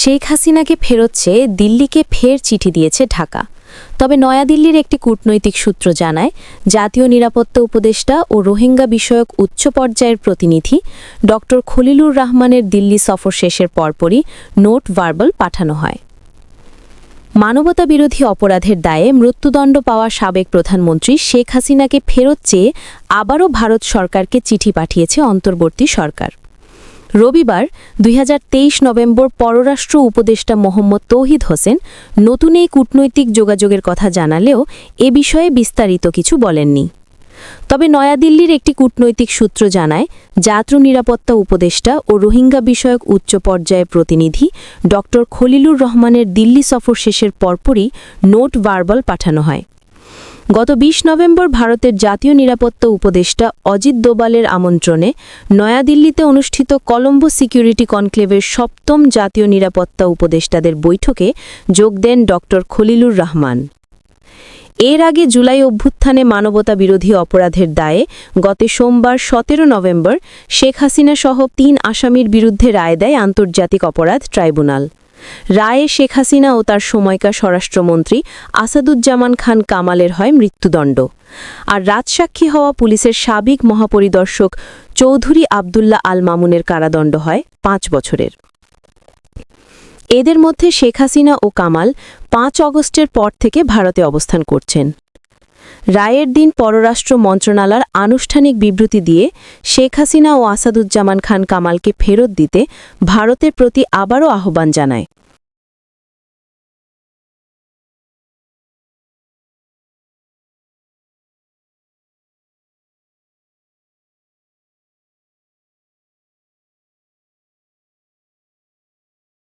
শেখ হাসিনাকে ফেরত চেয়ে দিল্লিকে ফের চিঠি দিয়েছে ঢাকা। তবে নয়াদিল্লির একটি কূটনৈতিক সূত্র জানায়, জাতীয় নিরাপত্তা উপদেষ্টা ও রোহিঙ্গা বিষয়ক উচ্চ পর্যায়ের প্রতিনিধি ড. খলিলুর রহমানের দিল্লি সফর শেষের পরপরই নোট ভার্বাল পাঠানো হয়। মানবতা বিরোধী অপরাধের দায়ে মৃত্যুদণ্ড পাওয়া সাবেক প্রধানমন্ত্রী শেখ হাসিনাকে ফেরত চেয়ে আবারও ভারত সরকারকে চিঠি পাঠিয়েছে অন্তর্বর্তী সরকার। রবিবার দুই হাজার তেইশ নভেম্বর পররাষ্ট্র উপদেষ্টা মোহাম্মদ তৌহিদ হোসেন নতুন এই কূটনৈতিক যোগাযোগের কথা জানালেও এ বিষয়ে বিস্তারিত কিছু বলেননি। তবে নয়াদিল্লির একটি কূটনৈতিক সূত্র জানায় জাতীয় নিরাপত্তা উপদেষ্টা ও রোহিঙ্গা বিষয়ক উচ্চ পর্যায়ের প্রতিনিধি ড খলিলুর রহমানের দিল্লি সফর শেষের পরপরই নোট ভার্বাল পাঠানো হয়। গত ২০ নভেম্বর ভারতের জাতীয় নিরাপত্তা উপদেষ্টা অজিত দোবালের আমন্ত্রণে নয়াদিল্লিতে অনুষ্ঠিত কলম্বো সিকিউরিটি কনক্লেভের সপ্তম জাতীয় নিরাপত্তা উপদেষ্টাদের বৈঠকে যোগ দেন ড. খলিলুর রহমান। এর আগে জুলাই অভ্যুত্থানে মানবতা বিরোধী অপরাধের দায়ে গত সোমবার সতেরো নভেম্বর শেখ হাসিনা সহ তিন আসামির বিরুদ্ধে রায় দেয় আন্তর্জাতিক অপরাধ ট্রাইব্যুনাল। রায়ে শেখ হাসিনা ও তার সময়কার স্বরাষ্ট্রমন্ত্রী আসাদুজ্জামান খান কামালের হয় মৃত্যুদণ্ড। আর রাজসাক্ষী হওয়া পুলিশের সাবেক মহাপরিদর্শক চৌধুরী আবদুল্লাহ আল মামুনের কারাদণ্ড হয় পাঁচ বছরের। এদের মধ্যে শেখ হাসিনা ও কামাল পাঁচ অগস্টের পর থেকে ভারতে অবস্থান করছেন। রায়ের দিন পররাষ্ট্র মন্ত্রণালয়ের আনুষ্ঠানিক বিবৃতি দিয়ে শেখ হাসিনা ও আসাদুজ্জামান খান কামালকে ফেরত দিতে ভারতের প্রতি আবারও আহ্বান জানায়।